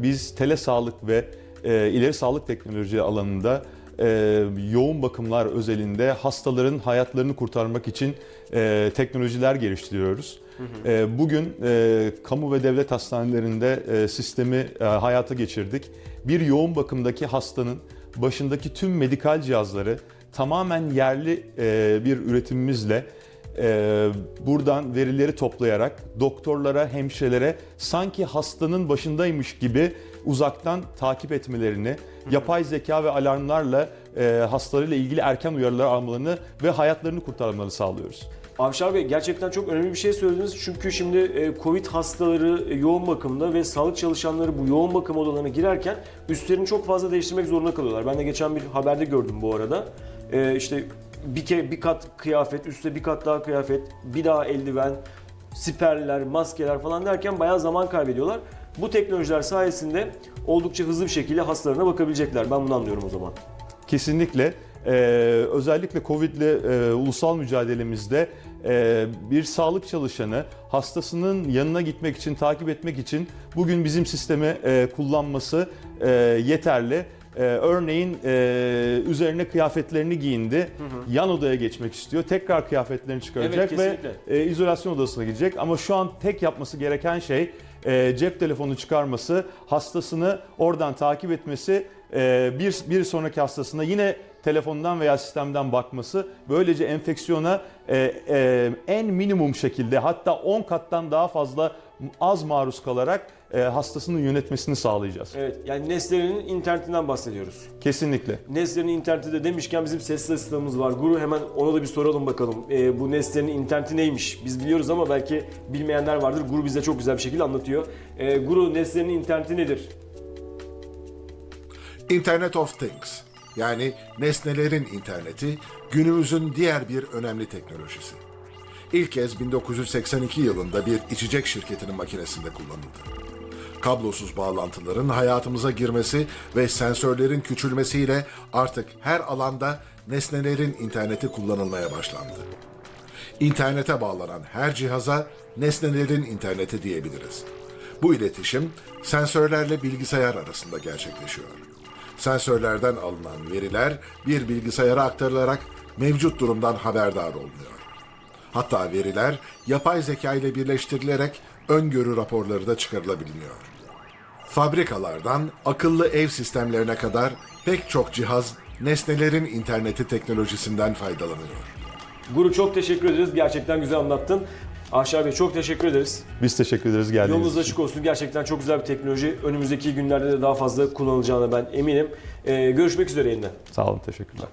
olarak biz telesağlık ve e, ileri sağlık teknoloji alanında e, yoğun bakımlar özelinde hastaların hayatlarını kurtarmak için e, teknolojiler geliştiriyoruz. E, bugün e, kamu ve devlet hastanelerinde e, sistemi e, hayata geçirdik. Bir yoğun bakımdaki hastanın başındaki tüm medikal cihazları tamamen yerli e, bir üretimimizle e, buradan verileri toplayarak doktorlara, hemşirelere sanki hastanın başındaymış gibi uzaktan takip etmelerini, yapay zeka ve alarmlarla e, hastalarıyla ilgili erken uyarılar almalarını ve hayatlarını kurtarmalarını sağlıyoruz. Avşar Bey gerçekten çok önemli bir şey söylediniz. Çünkü şimdi e, Covid hastaları e, yoğun bakımda ve sağlık çalışanları bu yoğun bakım odalarına girerken üstlerini çok fazla değiştirmek zorunda kalıyorlar. Ben de geçen bir haberde gördüm bu arada. E, işte bir kere bir kat kıyafet, üstte bir kat daha kıyafet, bir daha eldiven, siperler, maskeler falan derken bayağı zaman kaybediyorlar. Bu teknolojiler sayesinde oldukça hızlı bir şekilde hastalarına bakabilecekler. Ben bunu anlıyorum o zaman. Kesinlikle. Ee, özellikle Covid ile e, ulusal mücadelemizde e, bir sağlık çalışanı hastasının yanına gitmek için, takip etmek için bugün bizim sistemi e, kullanması e, yeterli. E, örneğin e, üzerine kıyafetlerini giyindi, yan odaya geçmek istiyor, tekrar kıyafetlerini çıkaracak Evet, ve e, izolasyon odasına gidecek. Ama şu an tek yapması gereken şey e, cep telefonu çıkarması, hastasını oradan takip etmesi, e, bir, bir sonraki hastasına yine telefondan veya sistemden bakması. Böylece enfeksiyona e, e, en minimum şekilde hatta 10 kattan daha fazla az maruz kalarak e, hastasının yönetmesini sağlayacağız. Evet, yani Nestle'nin internetinden bahsediyoruz. Kesinlikle. Nestle'nin interneti de demişken bizim sesli asistanımız var. Guru hemen ona da bir soralım bakalım. Ee, bu Nestle'nin interneti neymiş? Biz biliyoruz ama belki bilmeyenler vardır. Guru bize çok güzel bir şekilde anlatıyor. Ee, Guru Nestle'nin interneti nedir? Internet of Things yani nesnelerin interneti günümüzün diğer bir önemli teknolojisi. İlk kez 1982 yılında bir içecek şirketinin makinesinde kullanıldı. Kablosuz bağlantıların hayatımıza girmesi ve sensörlerin küçülmesiyle artık her alanda nesnelerin interneti kullanılmaya başlandı. İnternete bağlanan her cihaza nesnelerin interneti diyebiliriz. Bu iletişim sensörlerle bilgisayar arasında gerçekleşiyor. Sensörlerden alınan veriler bir bilgisayara aktarılarak mevcut durumdan haberdar olunuyor. Hatta veriler yapay zeka ile birleştirilerek öngörü raporları da çıkarılabiliyor. Fabrikalardan akıllı ev sistemlerine kadar pek çok cihaz nesnelerin interneti teknolojisinden faydalanıyor. Guru çok teşekkür ederiz. Gerçekten güzel anlattın. Ahşar Bey çok teşekkür ederiz. Biz teşekkür ederiz geldiğiniz Yolunuz için. açık olsun. Gerçekten çok güzel bir teknoloji. Önümüzdeki günlerde de daha fazla kullanılacağına ben eminim. Ee, görüşmek üzere yeniden. Sağ olun, teşekkürler.